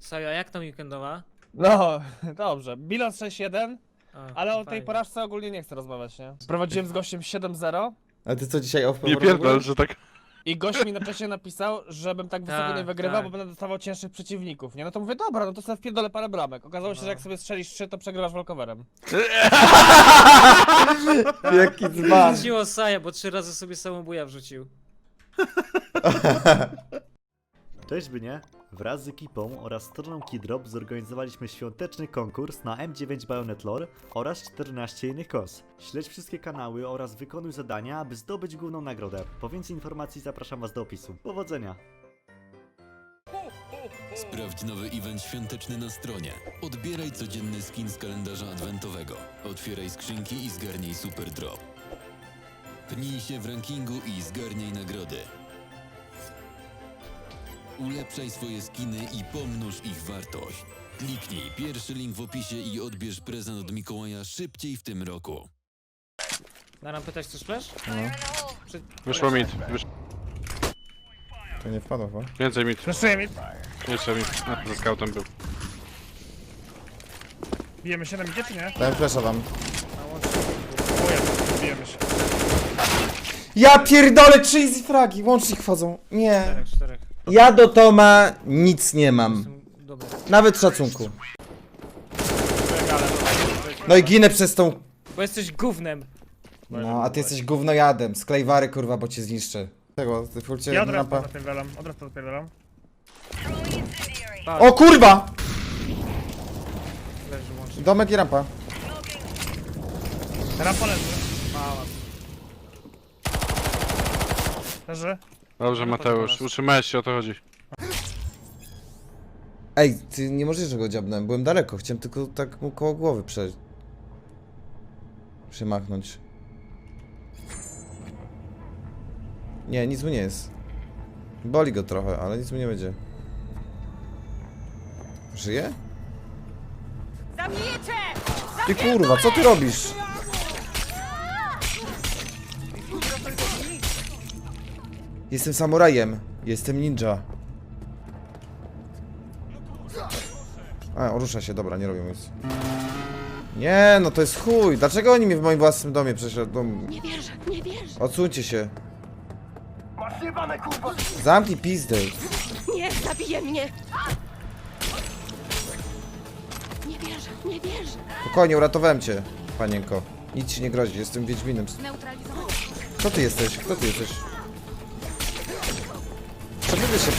Sajo, jak tam weekendowa? No, dobrze. Bilans 6-1, A, ale o tej fajnie. porażce ogólnie nie chcę rozmawiać, nie? Prowadziłem z gościem 7-0 A ty co dzisiaj off Nie pierdol, że tak. i gość mi na czasie napisał, żebym tak wysoko Tak, nie wygrywał, tak. bo będę dostawał cięższych przeciwników, nie? No to mówię, dobra, no to sobie wpierdolę parę bramek. Okazało się, No. że jak sobie strzelisz 3, to przegrywasz walkowerem. Jaki dzban. Wróciło Saja, bo trzy razy sobie samobuja wrzucił. Cześć by nie! Wraz z ekipą oraz stroną Kidrop zorganizowaliśmy świąteczny konkurs na M9 Bayonet Lore oraz 14 innych kos. Śledź wszystkie kanały oraz wykonuj zadania, aby zdobyć główną nagrodę. Po więcej informacji zapraszam Was do opisu. Powodzenia! Sprawdź nowy event świąteczny na stronie. Odbieraj codzienny skin z kalendarza adwentowego. Otwieraj skrzynki i zgarnij super drop. Pnij się w rankingu i zgarnij nagrody. Ulepszaj swoje skiny i pomnóż ich wartość. Kliknij pierwszy link w opisie i odbierz prezent od Mikołaja szybciej w tym roku. Daram pytać coś flash? Czy... Wyszło mit. Wysz... To nie wpadło, bo? Więcej mit. Flaszuję mi, Jeszcze mit. No, Za scoutem był. bijemy się na midzie, czy nie? Dałem flasha wam. O ja, bijemy się. Ja pierdolę, trzy easy fragi, łącznik wchodzą. Nie. Czterech, czterech. Ja do Toma nic nie mam. Nawet szacunku. No i ginę przez tą... Bo jesteś gównem. No, a ty jesteś gównojadem. Sklejwary, kurwa, bo cię zniszczę. Tego, ty fulcie Ja od razu napierdalam, od razu napierdalam. O kurwa! Leży łącznie. Domek i rampa. Rampa leży. Mała. Leży. Dobrze, Mateusz. Utrzymałeś się, o to chodzi. Ej, ty nie możesz, że go dziabnąłem. Byłem daleko, chciałem tylko tak mu koło głowy prze... Przemachnąć. Nie, nic mu nie jest. Boli go trochę, ale nic mu nie będzie. Żyje? Ty kurwa, co ty robisz? Jestem samurajem. Jestem ninja. A, rusza się, dobra, nie robią nic. Nie, no to jest chuj. Dlaczego oni mnie w moim własnym domie przeszedł? Nie wierzę, nie wierzę. Odsuńcie się. Zamknij pizdę. Nie, zabije mnie. Nie wierzę, nie wierzę. Spokojnie, uratowałem cię, panienko. Nic ci nie grozi, jestem Wiedźminem. Kto ty jesteś? Kto ty jesteś? Czemu ty się...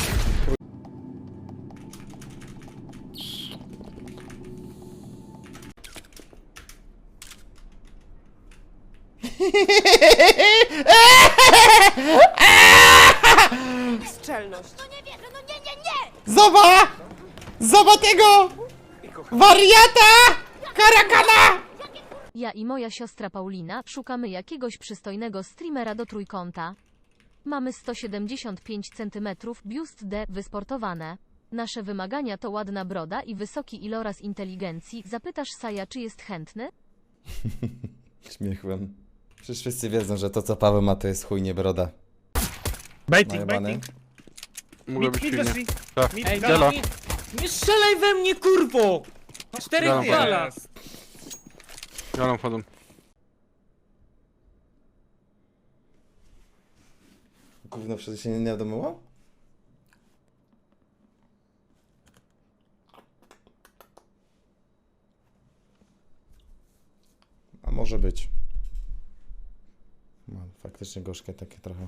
Szczelność. No nie wierzę, no nie, nie, nie! Zoba! Zoba tego! Wariata! Karakana! Ja i moja siostra Paulina szukamy jakiegoś przystojnego streamera do trójkąta. Mamy 175 cm, biust D, wysportowane. Nasze wymagania to ładna broda i wysoki iloraz inteligencji. Zapytasz Saja, czy jest chętny? Śmiechłem. Przecież wszyscy wiedzą, że to co Paweł ma to jest chuj, nie broda. Baiting, Najebany. baiting. Mogło być Mid, weszli. Tak. Mid, Ej, gala. Nie, nie strzelaj we mnie, kurwo! Czterech Gala. gala! Galą wchodzą. Gówno przecież się nie wiadomo? A może być. No, faktycznie gorzkie takie trochę.